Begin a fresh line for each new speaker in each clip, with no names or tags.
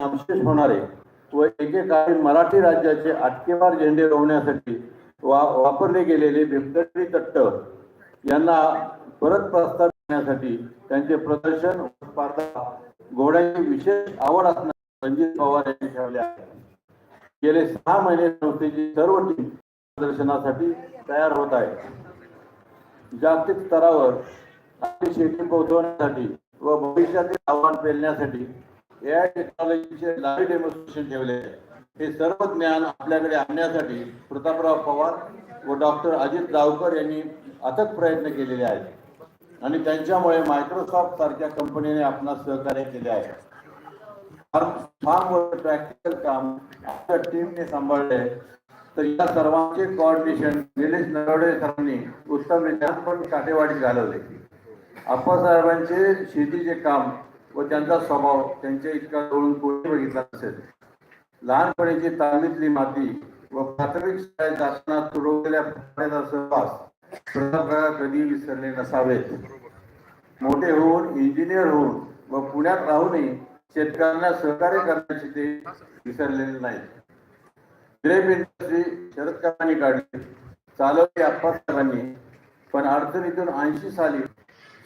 नामशेष होणारे व एकेकाळी मराठी राज्याचे आटकेवार झेंडे रोवण्यासाठी वा वापरले गेलेले बिबटरी तट्ट यांना परत प्रस्ताव देण्यासाठी त्यांचे प्रदर्शन स्पर्धा घोड्यांची विशेष आवड असणारे रणजित पवार यांनी ठेवले आहे. गेले सहा महिने संस्थेची सर्व टीम प्रदर्शनासाठी तयार होत आहे जागतिक स्तरावर आपली शेती पोहोचवण्यासाठी व भविष्यातील आव्हान पेलण्यासाठी ए आय टेक्नॉलॉजीचे लाईव्ह डेमॉन्स्ट्रेशन ठेवले. हे सर्व ज्ञान आपल्याकडे आणण्यासाठी प्रतापराव पवार व डॉक्टर अजित जावकर यांनी अथक प्रयत्न केलेले आहेत. आणि त्यांच्यामुळे मायक्रोसॉफ्ट सारख्या कंपनीने आपणास सहकार्य केले आहे. फार्म प्रॅक्टिकल काम आपल्या टीमने सांभाळले तर या सर्वांचे कॉर्डिनेशन निलेश नरवडे सरांनी उत्तमरित्या पण काटेवाडी घालवले. आप्पासाहेबांचे शेतीचे काम व त्यांचा स्वभाव त्यांच्या इतका जवळून कोणी बघितला नसेल. लहानपणीची तालमीतली माती व प्राथमिक शाळेत असताना तुडवलेल्या फुकण्याचा सहवास प्रतापराव कधी विसरले नसावेत. मोठे होऊन इंजिनियर होऊन व पुण्यात राहूनही शेतकऱ्यांना सहकार्य करण्याचे ते विसरलेले नाही ग्रेप इंडस्ट्री शरद काढली. चालवली अप्पासाहेबांनी पण अडचणीतून ऐंशी साली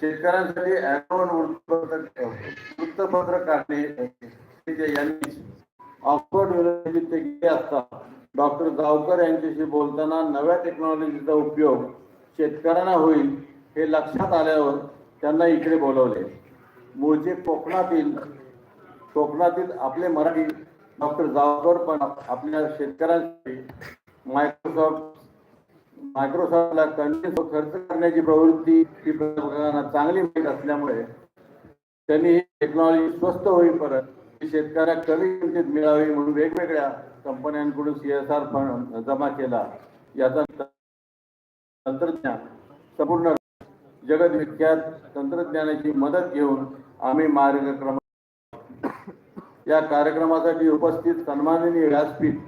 शेतकऱ्यांसाठी वृत्तपत्र वृत्तपत्र काढणे यांनी ऑक्सफर्ड युनिव्हर्सिटीत ते गेले असता डॉक्टर गावकर यांच्याशी बोलताना नव्या टेक्नॉलॉजीचा उपयोग शेतकऱ्यांना होईल हे लक्षात आल्यावर त्यांना इकडे बोलवले. मूळचे कोकणातील कोकणातील आपले मराठी डॉक्टर जावकर पण आपल्या शेतकऱ्यांसाठी मायक्रोसॉफ्ट मायक्रोसॉफ्टला कंटिन्यू खर्च करण्याची प्रवृत्ती ही चांगली माहीत असल्यामुळे त्यांनी ही टेक्नॉलॉजी स्वस्त होईपर्यंत ही शेतकऱ्या कमी किमतीत मिळावी म्हणून वेगवेगळ्या कंपन्यांकडून सी एस आर फंड जमा केला. याचा तंत्रज्ञान संपूर्ण जगदविख्यात तंत्रज्ञानाची मदत घेऊन आम्ही मार्गक्रम या कार्यक्रमासाठी उपस्थित सन्माननीय व्यासपीठ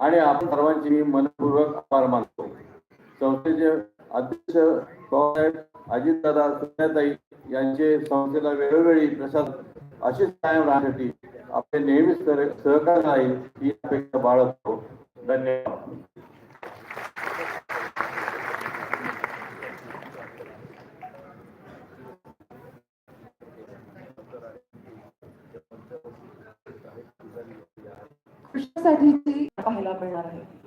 आणि आपण सर्वांची मनपूर्वक आभार मानतो. संस्थेचे अध्यक्ष पवारसाहेब अजितदादा सुन्याताई यांचे संस्थेला वेळोवेळी प्रशासन अशीच कायम राहण्यासाठी आपले नेहमीच सह- सहकार्य राहील ही अपेक्षा बाळगतो. धन्यवाद.
कशासाठीची पाहायला मिळणार आहे?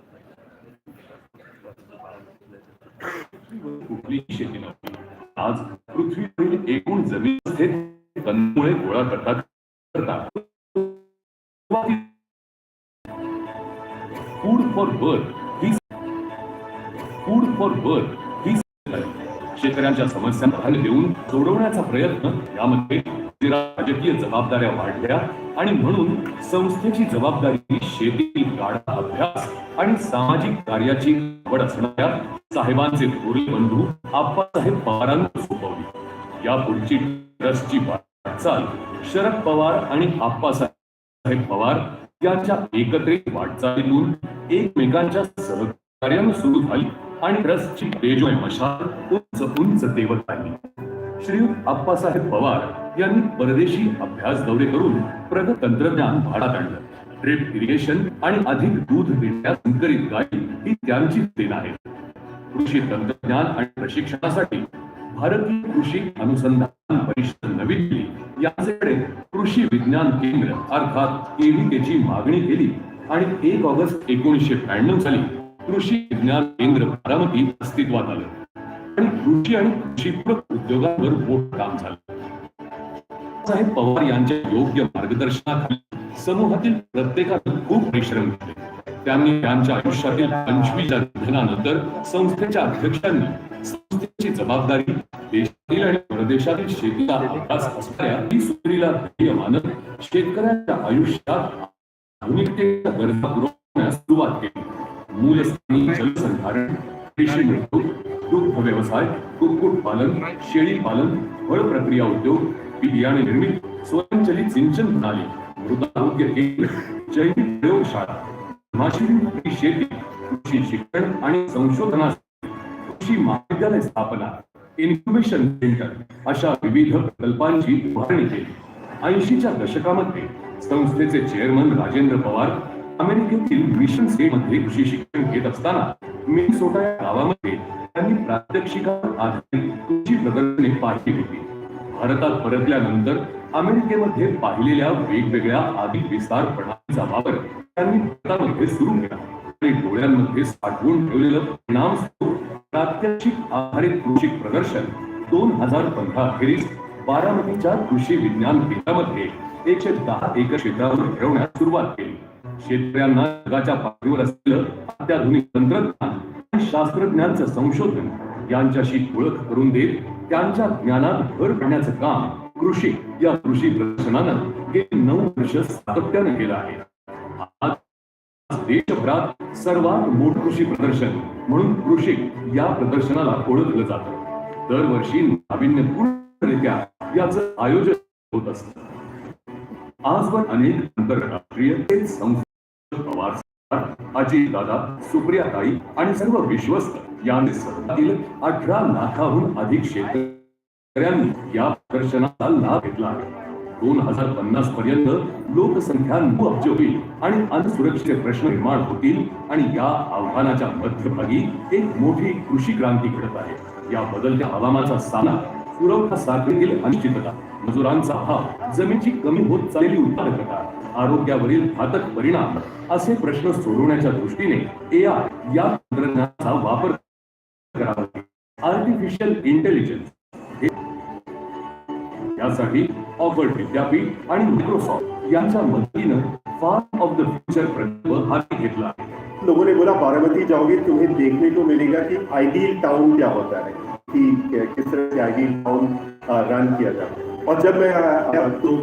कुठलीही शेती नव्हती आज पृथ्वीवरील एकूण जमीन थेट कंदमुळे गोळा करतात. करतात फूड फॉर बर्थ ही फूड फॉर बर्थ ही शेतकऱ्यांच्या समस्यांना हल देऊन सोडवण्याचा प्रयत्न यामध्ये राजकीय जबाबदाऱ्या वाढल्या आणि म्हणून संस्थेची जबाबदारी शेती गाडा अभ्यास आणि सामाजिक कार्याची आवड असणाऱ्या साहेबांचे थोरले बंधू आप्पासाहेब पवारांना सोपवली. या पुढची ट्रस्टची वाटचाल शरद पवार आणि आप्पासाहेब पवार यांच्या एकत्रित वाटचालीतून एकमेकांच्या सहकार्यानं सुरू झाली आणि ट्रस्टची तेजोय मशाल उंच उंच देवत राहिली श्रीयुत आप्पासाहेब पवार यांनी परदेशी अभ्यास दौरे करून प्रगत तंत्रज्ञान भाडात आणलं. ड्रिप इरिगेशन आणि अधिक दूध देण्यास संकरित गायी ही त्यांची देण आहे. कृषी तंत्रज्ञान आणि प्रशिक्षणासाठी भारतीय कृषी अनुसंधान परिषद नवी दिल्ली यांच्याकडे कृषी विज्ञान केंद्र अर्थात केव्हीकेची मागणी केली आणि एक ऑगस्ट एकोणीसशे ब्याण्णव साली कृषी विज्ञान केंद्र बारामती अस्तित्वात आलं. आणि कृषी आणि कृषीपूरक उद्योगांवर मोठं काम झालं. साहेब पवार यांच्या योग्य मार्गदर्शनाखाली समूहातील प्रत्येकानं खूप परिश्रम केले त्यांनी त्यांच्या आयुष्यातील पंचवीच्या निधनानंतर संस्थेच्या अध्यक्षांनी संस्थेची जबाबदारी देशातील आणि परदेशातील शेतीचा अभ्यास असणाऱ्या ही सुरीला ध्येय मानत शेतकऱ्यांच्या आयुष्यात आधुनिकतेच्या गरजा पुरवण्यास सुरुवात केली. मूलस्थानी जलसंधारण कृषी उद्योग दुग्ध व्यवसाय कुक्कुट पालन शेळी पालन फळ प्रक्रिया उद्योग बियाणे निर्मिती स्वयंचलित सिंचन प्रणाली मृदारोग्य केंद्र जैविक प्रयोगशाळा माशिरी शेती कृषी शिक्षण आणि संशोधनासाठी कृषी महाविद्यालय स्थापना इन्क्युबेशन सेंटर अशा विविध प्रकल्पांची उभारणी केली. ऐंशीच्या दशकामध्ये संस्थेचे चेअरमन राजेंद्र पवार अमेरिकेतील मिशन स्टेटमध्ये कृषी शिक्षण घेत असताना मिनिसोटा या गावामध्ये त्यांनी प्रात्यक्षिकावर आधारित कृषी प्रदर्शने पाहिली होती भारतात परतल्यानंतर अमेरिकेमध्ये पाहिलेल्या वेगवेगळ्या अधिक विस्तार प्रणालीचा वापर त्यांनी भारतामध्ये सुरू केला. आणि डोळ्यांमध्ये साठवून ठेवलेलं परिणाम प्रात्यक्षिक आधारित कृषी प्रदर्शन दोन हजार पंधरा अखेरीस बारामतीच्या कृषी विज्ञान केंद्रामध्ये एकशे दहा एकर क्षेत्रावर ठेवण्यास सुरुवात केली. शेतकऱ्यांना जगाच्या पातळीवर असलेलं अत्याधुनिक तंत्रज्ञान आणि शास्त्रज्ञांचं संशोधन यांच्याशी ओळख करून देत त्यांच्या ज्ञानात भर पडण्याचं काम कृषी या कृषी प्रदर्शनानं गेली नऊ वर्ष सातत्याने केलं आहे. आज देशभरात सर्वात मोठं कृषी प्रदर्शन म्हणून कृषी या प्रदर्शनाला ओळखलं जातं. दरवर्षी नाविन्यपूर्णरित्या याचं आयोजन होत असतं. आजवर अनेक आंतरराष्ट्रीय संस्था पवार अजित दादा सुप्रियाताई आणि सर्व विश्वस्त याने सहभागील अठरा लाखाहून अधिक शेतकऱ्यांनी या प्रदर्शनाचा लाभ घेतला आहे. दोन हजार पन्नास पर्यंत लोकसंख्या नऊ अब्ज होईल आणि असुरक्षित प्रश्न निर्माण होतील आणि या आव्हानाच्या मध्यभागी एक मोठी कृषी क्रांती घडत आहे. या बदलत्या हवामानाचा सामना पुरवठा साखळीतील अनिश्चितता मजुरांचा अभाव जमिनीची कमी होत चाललेली उत्पादकता आरोग्यावरील घातक परिणाम असे प्रश्न सोडवण्याच्या दृष्टीने ए आय या तंत्रज्ञानाचा वापर आर्टिफिशियल इंटेलिजन्स यासाठी ऑक्सफर्ड विद्यापीठ आणि मायक्रोसॉफ्ट यांच्या मदतीनं फार्म ऑफ़ द फ्युचर प्रकल्प हाती घेतला
लोगों ने बोला, बारामती जाओगे तुम्हें देखने को मिलेगा कि आइडियल टाउन क्या होता है? कि किस तरह से आइडियल टाउन रन किया जाता और जब मैं आया तो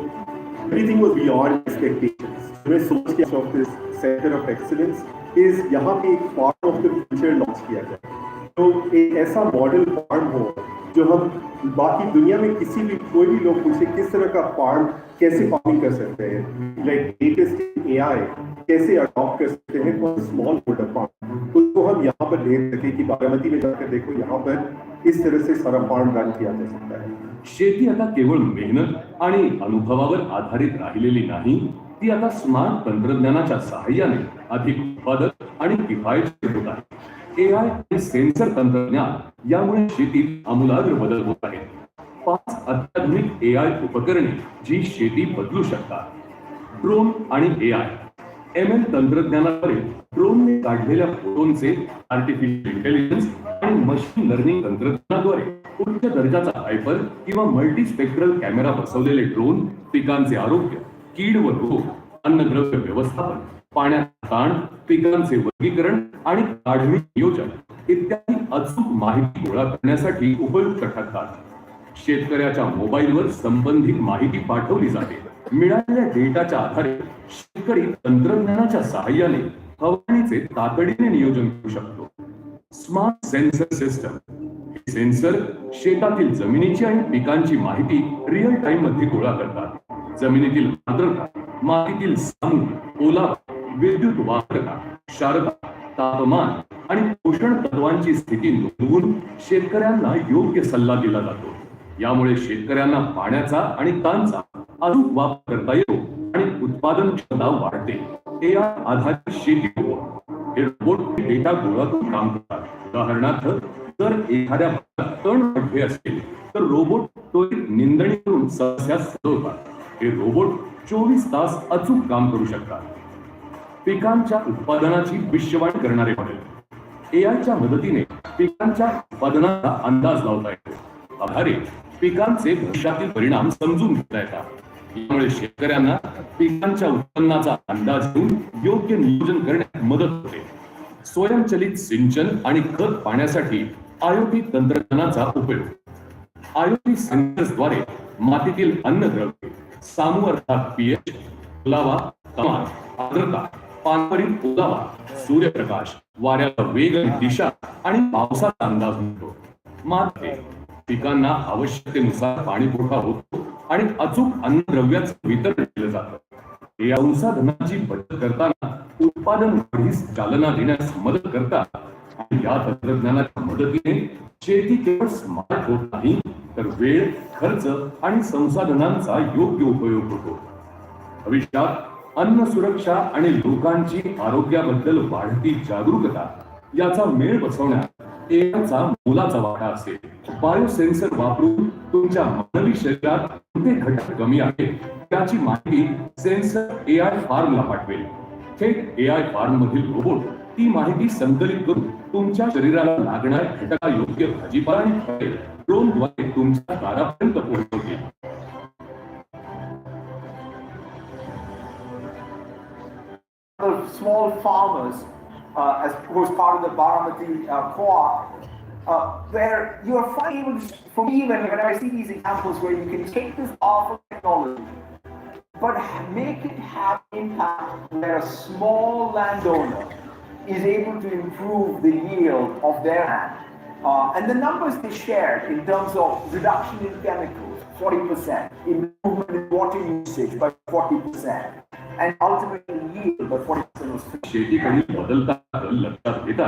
एवरीथिंग वाज बियॉन्ड एक्सपेक्टेशंस मैं सोच के of this centre of excellence is यहाँ पे एक farm of the future launch KIA जाए। तो एक ऐसा मॉडल फार्म हो जो हम बाकी दुनिया में किसी भी कोई भी लोग पूछे किस तरह का फार्म कैसे फार्मिंग कर सकते हैं? लाइक लेटेस्ट एआई कैसे अडॉप्ट कर सकते हैं? फॉर स्मॉल होल्डर फार्म उसको हम यहाँ पर देख सकें कि बारामती में जाकर देखो यहाँ पर इस तरह से सारा फार्म रन किया जा सकता है।
शेती आता केवळ मेहनत आणि अनुभवावर आधारित राहिलेली नाही ती आता स्मार्ट तंत्रज्ञानाच्या सहाय्याने अधिक उत्पादक आणि किफायतशीर होत आहे. एआय आणि सेन्सर तंत्रज्ञान यामुळे शेतीत आमूलाग्र बदल होत आहेत पाच अत्याधुनिक एआय उपकरणे जी शेती बदलू शकतात. ड्रोन आणि एआय एम एल तंत्रज्ञानाद्वारे ड्रोनने काढलेल्या फोटोंचे आर्टिफिशियल इंटेलिजन्स आणि मशीन लर्निंग तंत्रज्ञानाद्वारे उच्च दर्जाचा हायपर किंवा मल्टीस्पेक्ट्रल कॅमेरा बसवलेले ड्रोन पिकांचे आरोग्य कीड व रोग अन्नद्रव्य व्यवस्थापन पाण्याचा ताण पिकांचे वर्गीकरण आणि काढणी नियोजन इत्यादी अचूक माहिती गोळा करण्यासाठी उपयुक्त ठरतात शेतकऱ्याच्या मोबाईलवर संबंधित माहिती पाठवली जाते. मिळालेल्या डेटाच्या आधारे शेतकरी तंत्रज्ञानाच्या सहाय्याने फवारणीचे तातडीने नियोजन करू शकतो. स्मार्ट सेन्सर सिस्टम सेन्सर शेतातील जमिनीची आणि पिकांची माहिती रिअल टाइममध्ये गोळा करतात. जमिनीतील आर्द्रता मातीतील सामू ओला विद्युत वाहकता क्षारता तापमान आणि पोषण तत्वांची स्थिती नोंदवून शेतकऱ्यांना योग्य सल्ला दिला जातो. यामुळे शेतकऱ्यांना पाण्याचा आणि तांचा अचूक वापर करता येतो आणि उत्पादन क्षमता वाढते. एआय आधारित शेती हो. हे. रोबोट डेटा गोळा करून काम करतात. उदाहरणार्थ जर एखाद्या भागात तण मोठे असतील तर रोबोट तो एक निंदणी करून समस्या सोडवतात. हे रोबोट चोवीस तास अचूक काम करू शकतात. पिकांच्या उत्पादनाची भविष्यवाणी करणारे मॉडेल एआयच्या मदतीने पिकांच्या उत्पादनाचा अंदाज लावता येतो. आधारे पिकांचे भविष्यातील परिणाम समजून घेता येतात. यामुळे शेतकऱ्यांना पिकांच्या उत्पन्नाचा अंदाज घेऊन योग्य नियोजन करण्यात मदत होते. स्वयंचलित सिंचन आणि खत पाण्यासाठी आयोटी तंत्रज्ञानाचा उपयोग. आयोटी सेन्सर्सद्वारे मातीतील अन्नद्रव्य सामू अर्थात पीएच लावा तापमान आर्द्रता पाण्यावरील ओलावा सूर्यप्रकाश वाऱ्याला वेग दिशा आणि पावसाचा अंदाज मिळतो. मात्र पिकांना आवश्यकतेनुसार पाणी पुरवठा होतो आणि अचूक अन्नद्रव्याचं वितरण केलं जातं. या संसाधनाची बचत करताना उत्पादन वाढीस चालना देण्यास मदत करतात आणि या तंत्रज्ञानाच्या मदतीने शेती केवळ स्मार्ट होत नाही तर वेळ खर्च आणि संसाधनांचा योग्य उपयोग होतो. भविष्यात अन्न सुरक्षा आणि लोकांची आरोग्याबद्दल वाढती जागरूकता याचा मेळ बसवण्यात एकाचा मोलाचा वाटा असेल. बायोसेन्सर वापरून तुमच्या मानवी शरीरात कोणते घटक कमी आहेत त्याची माहिती सेन्सर ए आय फार्मला पाठवेल. थेट आय फार्म मधील रोबोट ती माहिती संकलित करून तुमच्या शरीराला लागणाऱ्या घटका योग्य भाजीपाला आणि फळे ड्रोनद्वारे तुमच्या दारापर्यंत पोहोचवतील.
Small farmers uh, as who was part of the Baramati uh, co-op, uh, where you are finding, for me, when, when I see these examples where you can take this awful technology, but make it have impact where a small landowner is able to improve the yield of their land. Uh, and the numbers they shared in terms of reduction in chemicals, 40%, improvement in water usage by 40%, and ultimately yield the 40% शेती
शेतीकडील बदलता लक्षात घेता.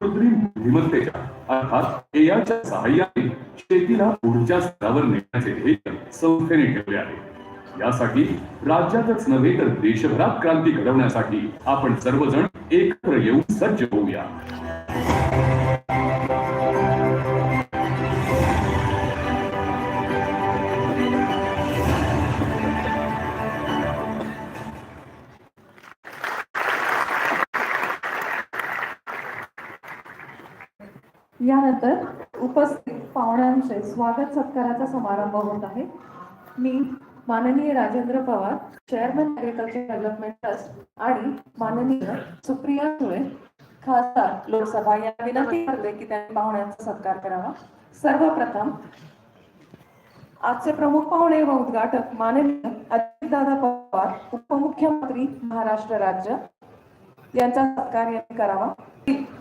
कृत्रिम बुद्धिमत्तेच्या अर्थात एआयच्या सहाय्याने शेतीला पुढच्या स्तरावर नेण्याचे ध्येय संस्थेने ठेवले आहे. यासाठी राज्यातच नव्हे तर देशभरात क्रांती घडवण्यासाठी आपण सर्वजण एकत्र येऊन सज्ज होऊया.
यानंतर उपस्थित पाहुण्यांचे स्वागत सत्काराचा समारंभ होत आहे. मी माननीय Rajendra Pawar chairman agriculture development trust आणि माननीय सुप्रिया सुळे खासदार लोकसभा या विनंती करते की त्यांनी पाहुण्यांचा सत्कार करावा. सर्वप्रथम आजचे प्रमुख पाहुणे व उद्घाटक माननीय अजितदादा पवार उपमुख्यमंत्री महाराष्ट्र राज्य यांचा सत्कार यांनी करावा.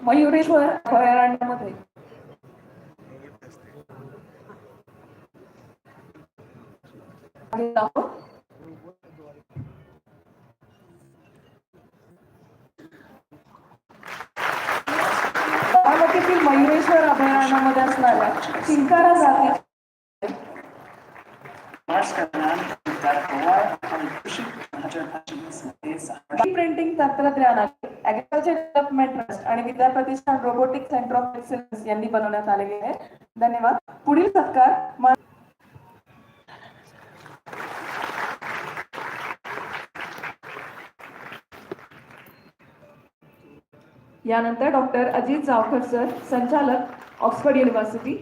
मयुरेश्वर अभयारण्यामध्ये आलेलो आहोत. बारामतीतील मयुरेश्वर अभयारण्यामध्ये असणाऱ्या चिंकारा जाती प्रिंटिंग तंत्रज्ञानाचे ऍग्रिकल्चर डेव्हलपमेंट ट्रस्ट आणि Vidya Pratishthan robotic centre of excellence यांनी बनवण्यात आलेले आहे. धन्यवाद. पुढील सत्कार यानंतर डॉक्टर अजित जावकर सर संचालक ऑक्सफर्ड युनिव्हर्सिटी.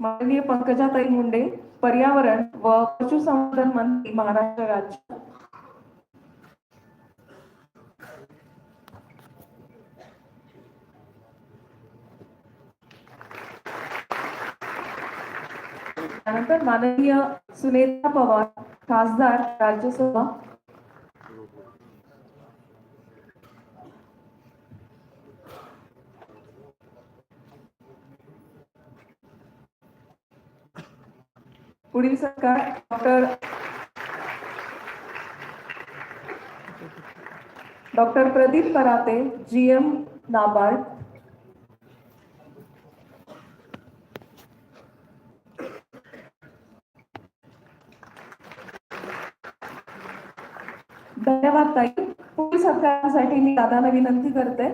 माननीय पंकजाताई मुंडे पर्यावरण व पशुसंवर्धन मंत्री महाराष्ट्र राज्य. त्यानंतर माननीय सुनेता पवार खासदार राज्यसभा. पुढील सरकार doctor doctor Pradeep Karate G M NABARD. धन्यवाद ताई पुढील सरकारसाठी मी दादाला विनंती करते.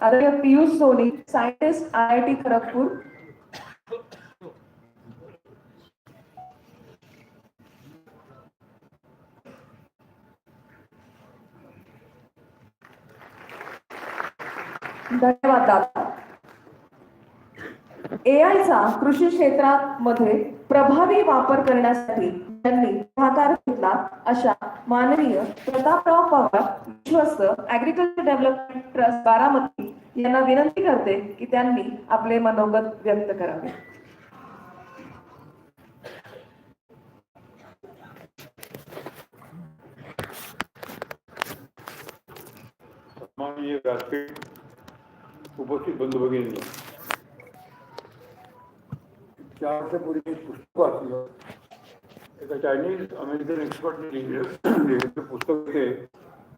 आदरणीय Piyush Soni scientist I I T Kharagpur. धन्यवाद दादा. एआयचा कृषी क्षेत्रामध्ये प्रभावी वापर करण्यासाठी त्यांनी पुढाकार घेतला अशा माननीय प्रतापराव पवार विश्वस्त ऍग्रिकल्चर डेव्हलपमेंट ट्रस्ट बारामती यांना विनंती करते की त्यांनी आपले मनोगत व्यक्त करावे.
उपस्थित बंधू भगिनी चार वर्षापूर्वी एक पुस्तक वाचलं. एका चायनीज अमेरिकन एक्सपर्टने लिहिलं. लिहिलेलं पुस्तक ते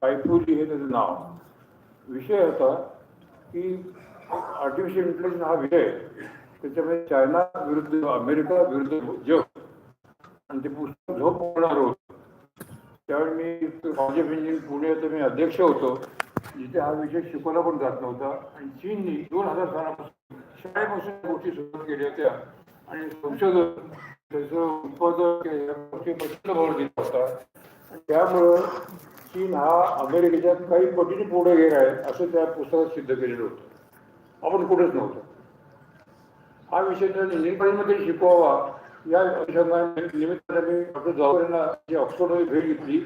कायफुली हे त्याचं नाव. विषय होता की आर्टिफिशियल इंटेलिजन्स हा विषय त्याच्यामध्ये चायना विरुद्ध अमेरिका विरुद्ध जग. आणि ते पुस्तक झोप होणार होतं. त्यावेळी मी कॉलेज ऑफ इंजिनिअरिंग पुण्याचं मी अध्यक्ष होतो. जिथे हा विषय शिकवला पण जात नव्हता. आणि चीननी दोन हजार सालापासून शाळेपासून गोष्टी सुरू केल्या होत्या. आणि संशोधन त्याचं उत्पादन प्रचंड भर दिला होता त्यामुळं चीन हा अमेरिकेच्या काही पटीने पुढे गेला आहे असं त्या पुस्तकात सिद्ध केलेलं होतं आपण कुठेच नव्हतो हा विषय जर इंजिनिअरिंग कॉलेजमध्ये शिकवावा या अनुषंगाने निमित्ताने मी डॉक्टर जावळ यांना जी ऑक्सफोर्डमध्ये भेट घेतली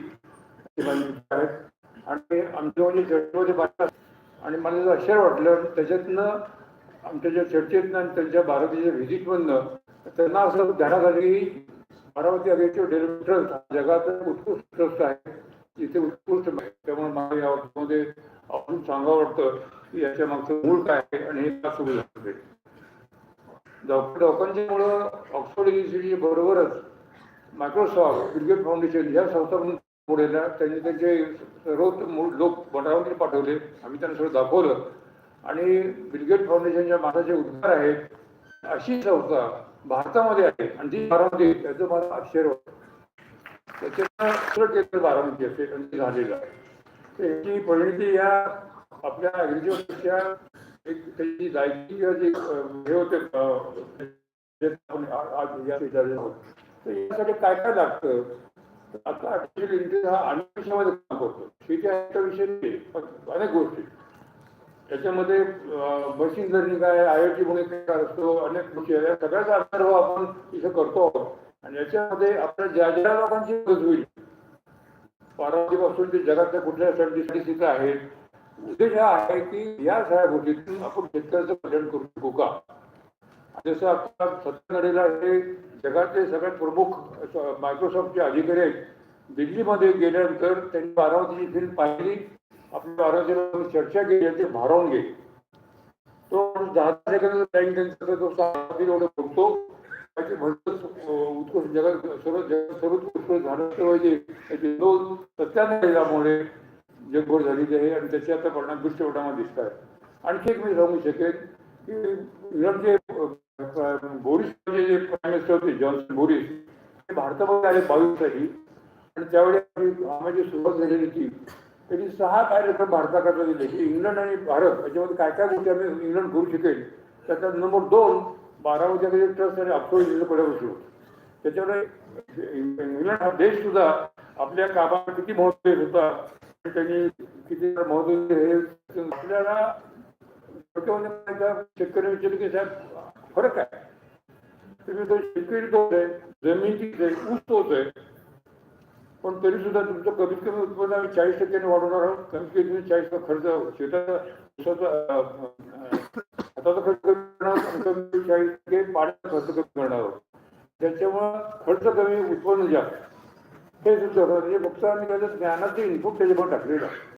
आहेत आणि आमच्या म्हणजे आणि मला जर आश्चर्य वाटलं त्याच्यातनं आमच्या ज्या चर्चेतनं आणि त्यांच्या बारामतीच्या व्हिजिटमधनं त्यांना असं ध्यानात आलं की अमरावती अग्रेटिव्ह डेव्हलपमेंट ट्रस्ट जगात उत्कृष्ट ट्रस्ट आहे. इथे उत्कृष्ट त्यामुळे मला या मध्ये आपण सांगावं वाटतं की याच्या मागचं मूळ काय आहे आणि हे का सुरू झालं डॉक्टर लोकांच्यामुळं ऑक्सफोर्ड युनिव्हर्सिटी बरोबरच मायक्रोसॉफ्ट क्रिकेट फाउंडेशन या संस्था पुढे त्यांनी त्यांचे सर्व मूळ लोक बनावून पाठवले. आम्ही त्यांना सगळं दाखवलं. आणि बिलगेट फाउंडेशनच्या माणसाचे उद्गार आहेत अशी संस्था भारतामध्ये आहे आणि ती बारामती त्याचं मला आश्चर्य वाटतं त्याच्यानं दुसरं केंद्र बारामती असते आणि झालेलं आहे. तर याची परिणती या आपल्या ॲग्रिकल्चरच्या एक त्याची जायची किंवा जे हे होते यासाठी काय काय लागतं? आता आर्टिफिशियल इंटेलिजन्स हा अनेक विषयामध्ये काम करतो. शेती विषय अनेक गोष्टी. त्याच्यामध्ये मशीन लर्निंग आहे आय आय टी म्हणून काय असतो अनेक गोष्टी आहेत. या सगळ्याचा अनुभव आपण इथे करतो आहोत. आणि याच्यामध्ये आपल्या ज्या ज्या लोकांची मदत होईल बारामतीपासून ते जगातल्या कुठल्या संधी तिथं आहेत. उद्देश हा आहे की या सगळ्या गोष्टीतून आपण शेतकऱ्याचं कल्याण करू शकू का? जसं आता सत्यनडेला हे जगातले सगळ्यात प्रमुख मायक्रोसॉफ्टचे अधिकारी आहेत. दिल्लीमध्ये गेल्यानंतर त्यांनी बारावतीची फिल्म पाहिली. आपल्या बारामतीला चर्चा केली आणि ते भारावून गेले. तो माणूस दहा सेकंद टाइम त्यांचा तो सहा एवढं बोलतो त्याचे भरपूर उत्कृष्ट जगात सर्व जगात सर्वोत्कृष्ट उत्कृष्ट झालं पाहिजे. त्याचे दोन सत्यानडेलामुळे जगभर झालेली आहे आणि त्याचे आता परिणाम दृष्टपटामध्ये दिसत आहे. आणखी एक मी सांगू शकेन की इंग्लंडचे बोरिस म्हणजे जे प्राईम मिनिस्टर होते जॉन्सन बोरिस ते भारतामध्ये आले बावीस साली आणि त्यावेळी आपली कामाची सुरुवात झालेली होती त्याची सहा कार्यक्रम भारताकडे दिले. की इंग्लंड आणि भारत याच्यामध्ये काय काय गोष्टी आम्ही इंग्लंड करू शकेल त्याच्यात नंबर दोन बारामती ट्रस्ट आणि अप्रोच पडायला सुरू त्याच्यामुळे इंग्लंड हा देश सुद्धा आपल्या कामाला किती महत्त्व देत होता त्यांनी किती महत्त्व हे आपल्याला शेतकरी विचारले की साहेब फरक आहे तुम्ही तो शेतकरी तोच आहे जमीन आहे ऊस तोच आहे. पण तरी सुद्धा तुमचं कमीत कमी उत्पन्न आम्ही चाळीस टक्क्याने वाढवणार आहोत. कमीत कमी तुम्ही चाळीस खर्च शेताचा खर्च कमी करणार कमी चाळीस टक्के पाण्याचा खर्च कमी करणार आहोत. त्याच्यामुळं खर्च कमी उत्पन्न जास्त. हे सुद्धा म्हणजे फक्त आम्ही त्याच्या ज्ञानाचे इनपुट त्याच्यामध्ये टाकलेलं आहे.